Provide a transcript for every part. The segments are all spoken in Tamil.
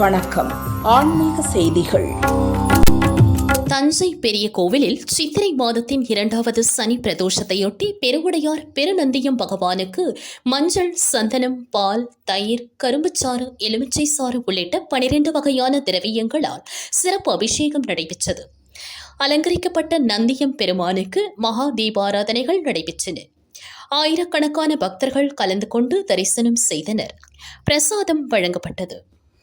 வணக்கம். ஆன்மீக செய்திகள். தஞ்சை பெரிய கோவிலில் சித்திரை மாதத்தின் இரண்டாவது சனி பிரதோஷத்தையொட்டி பெருவுடையார் பெருநந்தியம் பகவானுக்கு மஞ்சள் சந்தனம் பால் தயிர் கரும்புச்சாறு எலுமிச்சை சாறு உள்ளிட்ட பனிரெண்டு வகையான திரவியங்களால் சிறப்பு அபிஷேகம் நடைபெற்றது. அலங்கரிக்கப்பட்ட நந்தியம் பெருமானுக்கு மகா தீபாராதனைகள் நடைபெற்றன. ஆயிரக்கணக்கான பக்தர்கள் கலந்து கொண்டு தரிசனம் செய்தனர். பிரசாதம் வழங்கப்பட்டது.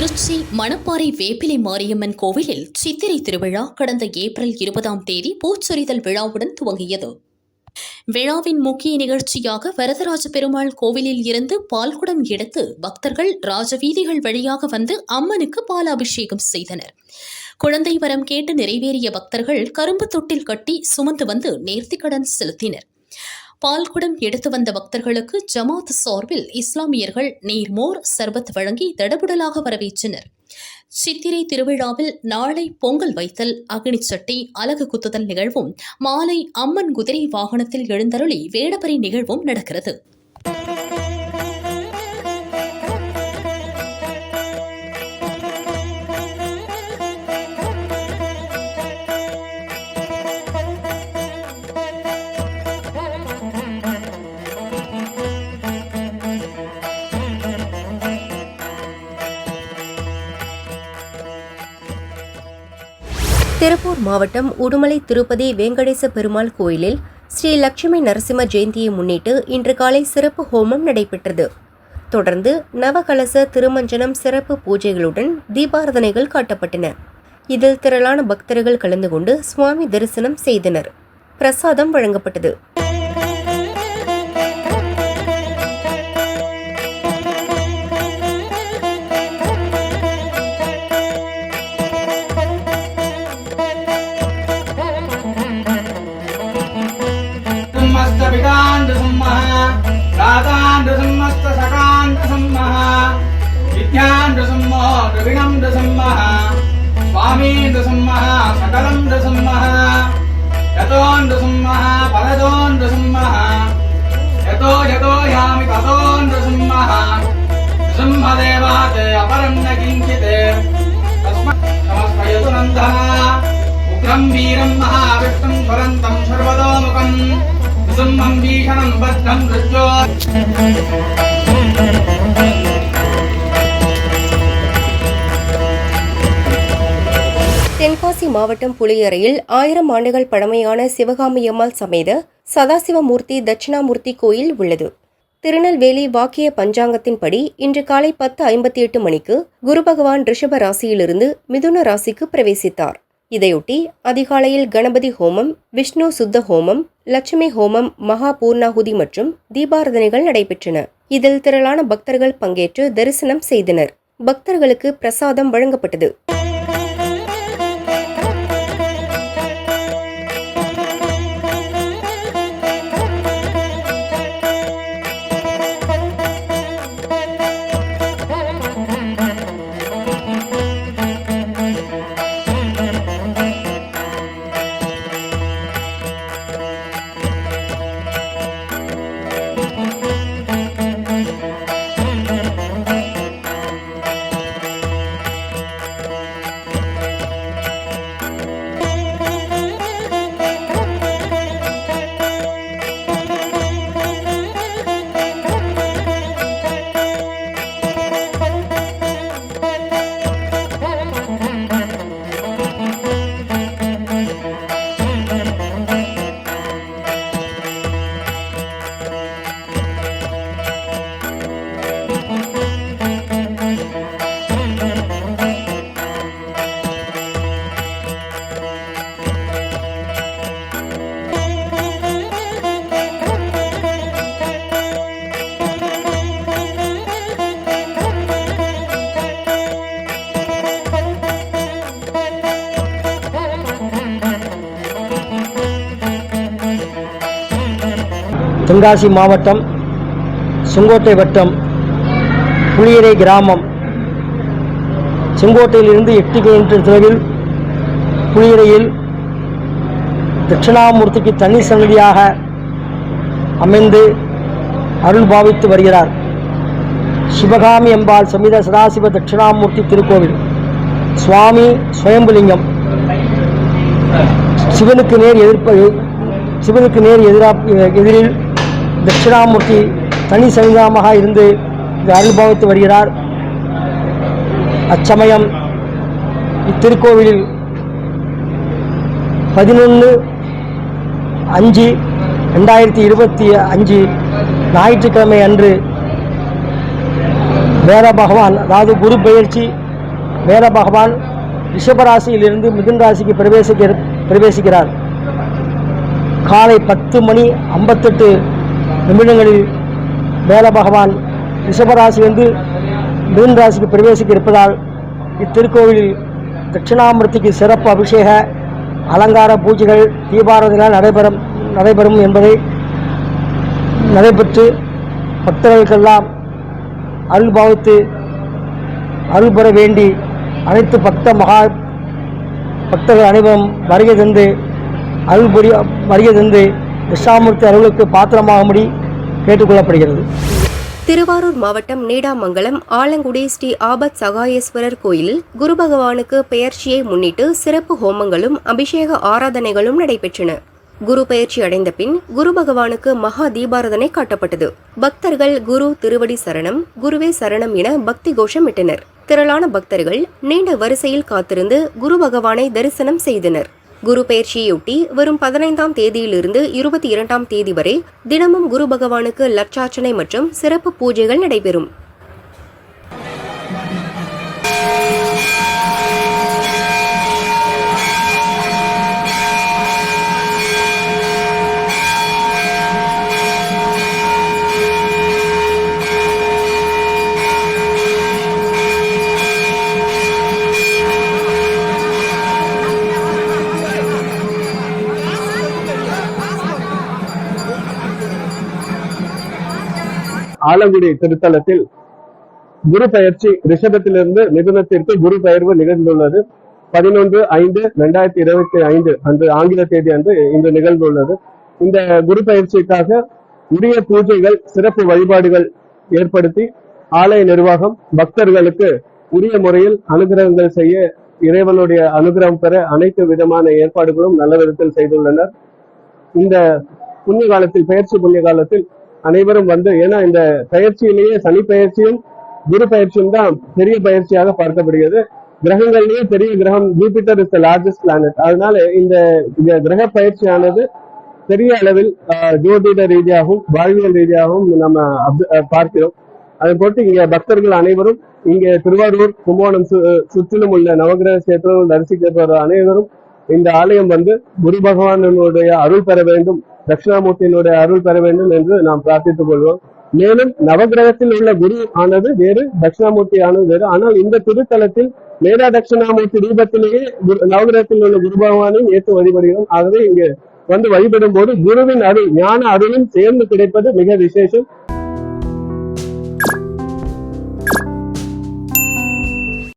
திருச்சி மணப்பாறை வேப்பிலை மாரியம்மன் கோவிலில் சித்திரை திருவிழா கடந்த ஏப்ரல் இருபதாம் தேதி பூச்சொரிதல் விழாவுடன் துவங்கியது. விழாவின் முக்கிய நிகழ்ச்சியாக வரதராஜ பெருமாள் கோவிலில் இருந்து பால்குடம் எடுத்து பக்தர்கள் ராஜவீதிகள் வழியாக வந்து அம்மனுக்கு பாலாபிஷேகம் செய்தனர். குழந்தை வரம் கேட்டு நிறைவேறிய பக்தர்கள் கரும்பு தொட்டில் கட்டி சுமந்து வந்து நேர்த்திக்கடன் செலுத்தினர். பால்குடம் எடுத்து வந்த பக்தர்களுக்கு ஜமாத் சார்பில் இஸ்லாமியர்கள் நீர்மோர் சர்பத் வழங்கி தடபுடலாக வரவேற்றனர். சித்திரை திருவிழாவில் நாளை பொங்கல் வைத்தல் அக்னிச்சட்டி அலகு குத்துதல் நிகழ்வும் மாலை அம்மன் குதிரை வாகனத்தில் எழுந்தருளி வேடபரி நிகழ்வும் நடக்கிறது. திருப்பூர் மாவட்டம் உடுமலை திருப்பதி வெங்கடேச பெருமாள் கோயிலில் ஸ்ரீ லட்சுமி நரசிம்ம ஜெயந்தியை முன்னிட்டு இன்று காலை சிறப்பு ஹோமம் நடைபெற்றது. தொடர்ந்து நவகலச திருமஞ்சனம் சிறப்பு பூஜைகளுடன் தீபாரதனைகள் காட்டப்பட்டன. இதில் திரளான பக்தர்கள் கலந்து கொண்டு சுவாமி தரிசனம் செய்தனர். பிரசாதம் வழங்கப்பட்டது. ततोण्डसिंहः सिंहदेवात् अपरं न किञ्चित् तस्मै नमस्मयतु नन्दः उग्रं वीरं महाविष्णुं स्वरन्तं सर्वतोमुखम् सिंहं भीषणं भद्रं दृष्ट्वा தென்காசி மாவட்டம் புளியரையில் ஆயிரம் ஆண்டுகள் பழமையான சிவகாமியம்மாள் சமேத சதாசிவமூர்த்தி தட்சிணாமூர்த்தி கோயில் உள்ளது திருநெல்வேலி வாக்கிய பஞ்சாங்கத்தின்படி இன்று காலை பத்து ஐம்பத்தி எட்டு மணிக்கு குரு பகவான் ரிஷப ராசியிலிருந்து மிதுன ராசிக்கு பிரவேசித்தார். இதையொட்டி அதிகாலையில் கணபதி ஹோமம் விஷ்ணு சுத்த ஹோமம் லட்சுமி ஹோமம் மகா பூர்ணாகுதி மற்றும் தீபாரதனைகள் நடைபெற்றன. இதில் திரளான பக்தர்கள் பங்கேற்று தரிசனம் செய்தனர். பக்தர்களுக்கு பிரசாதம் வழங்கப்பட்டது. தென்காசி மாவட்டம் செங்கோட்டை வட்டம் புளியரை கிராமம். செங்கோட்டையிலிருந்து எட்டு கிலோமீட்டர் தொலைவில் புளியரையில் தட்சிணாமூர்த்திக்கு தனி சன்னதியாக அமைந்து அருள் பாவித்து வருகிறார். சிவகாமி அம்பாள் சமித சதாசிவ தட்சிணாமூர்த்தி திருக்கோவில். சுவாமி சுயம்புலிங்கம். சிவனுக்கு நேர் எதிர்ப்ப சிவனுக்கு நேர் எதிராக எதிரில் தட்சிணாமூர்த்தி தனி சன்னிதானமாக இருந்து இங்கு அருள் வருகிறார். அச்சமயம் இத்திருக்கோவிலில் பதினொன்று அஞ்சு ரெண்டாயிரத்தி இருபத்தி அஞ்சு ஞாயிற்றுக்கிழமை அன்று வேத பகவான் அதாவது குரு பெயர்ச்சி வேத பகவான் ரிஷபராசியிலிருந்து மிதுன் ராசிக்கு பிரவேசிக்க பிரவேசிக்கிறார். காலை பத்து மணி ஐம்பத்தெட்டு நிமிடங்களில் வேல பகவான் வந்து மீன் ராசிக்கு பிரவேசிக்க இருப்பதால் இத்திருக்கோவிலில் தட்சிணாமூர்த்திக்கு சிறப்பு அபிஷேக அலங்கார பூஜைகள் தீபாராதனைகள் நடைபெறும் நடைபெறும் என்பதை நடைபெற்று பக்தர்களுக்கெல்லாம் அருள் பாவித்து அருள் பெற வேண்டி அனைத்து பக்த மகா பக்தர்கள் அனைவரும் வருகை தந்து அருள் புரிய வருகை தந்து தட்சிணாமூர்த்தி அருளுக்கு பாத்திரமாகும்படி கேட்டுக்கொள்ளப்படுகிறது. திருவாரூர் மாவட்டம் நீடாமங்கலம் ஆலங்குடி ஸ்ரீ ஆபத் சகாயேஸ்வரர் கோயிலில் குரு பகவானுக்கு பெயர்ச்சியை முன்னிட்டு சிறப்பு ஹோமங்களும் அபிஷேக ஆராதனைகளும் நடைபெற்றன. குரு பயிற்சி அடைந்த பின் குரு பகவானுக்கு மகா தீபாராதனை காட்டப்பட்டது. பக்தர்கள் குரு திருவடி சரணம் குருவே சரணம் என பக்தி கோஷமிட்டனர். திரளான பக்தர்கள் நீண்ட வரிசையில் காத்திருந்து குரு பகவானை தரிசனம் செய்தனர். குரு பெயர்ச்சியொட்டி வரும் பதினைந்தாம் தேதியிலிருந்து இருபத்தி இரண்டாம் தேதி வரை தினமும் குரு பகவானுக்கு லட்சார்ச்சனை மற்றும் சிறப்பு பூஜைகள் நடைபெறும். ஆலங்குடி திருத்தலத்தில் குரு பயிற்சி ரிஷபத்திலிருந்து மிதுனத்திற்கு குரு பெயர்வு நிகழ்ந்துள்ளது. பதினொன்று ஐந்து ரெண்டாயிரத்தி இருபத்தி ஐந்து அன்று ஆங்கில தேதி அன்று இன்று நிகழ்ந்துள்ளது. இந்த குரு பயிற்சிக்காக உரிய பூஜைகள் சிறப்பு வழிபாடுகள் ஏற்படுத்தி ஆலய நிர்வாகம் பக்தர்களுக்கு உரிய முறையில் அனுகிரகங்கள் செய்ய இறைவனுடைய அனுகிரகம் பெற அனைத்து விதமான ஏற்பாடுகளும் நல்ல விதத்தில் செய்துள்ளனர். இந்த புண்ணிய காலத்தில் பயிற்சி புண்ணிய காலத்தில் அனைவரும் வந்து ஏன்னா இந்த பயிற்சியிலேயே சனி பயிற்சியும் குரு பயிற்சியும் தான் பெரிய பயிற்சியாக பார்க்கப்படுகிறது. கிரகங்கள்லயே பெரிய கிரகம் Jupiter is the largest planet அதனால இந்த கிரக பயிற்சியானது பெரிய அளவில் ஜோதிட ரீதியாகவும் வாழ்வியல் ரீதியாகவும் நம்ம பார்க்கிறோம். அதை போட்டு இங்க பக்தர்கள் அனைவரும் இங்க திருவாரூர் கும்பகோணம் சு- சுற்றிலும் உள்ள நவகிரக சேத்திரம் தரிசிக்கப்பட்ட அனைவரும் இந்த ஆலயம் வந்து குரு பகவானுடைய அருள் பெற வேண்டும். தட்சிணாமூர்த்தியினுடைய அருள் பெற வேண்டும் என்று நாம் பிரார்த்தித்துக் கொள்வோம். மேலும் நவகிரகத்தில் உள்ள குரு ஆனது வேறு தட்சிணாமூர்த்தி ஆனது வேறு. ஆனால் இந்த திருத்தலத்தில் மேதா தட்சிணாமூர்த்தி ரூபத்திலேயே குரு- நவகிரகத்தில் உள்ள குரு பகவானையும் ஏற்று வழிபடுகிறோம். ஆகவே இங்கு வந்து வழிபடும் போது குருவின் அருள் ஞான அருளும் சேர்ந்து கிடைப்பது மிக விசேஷம்.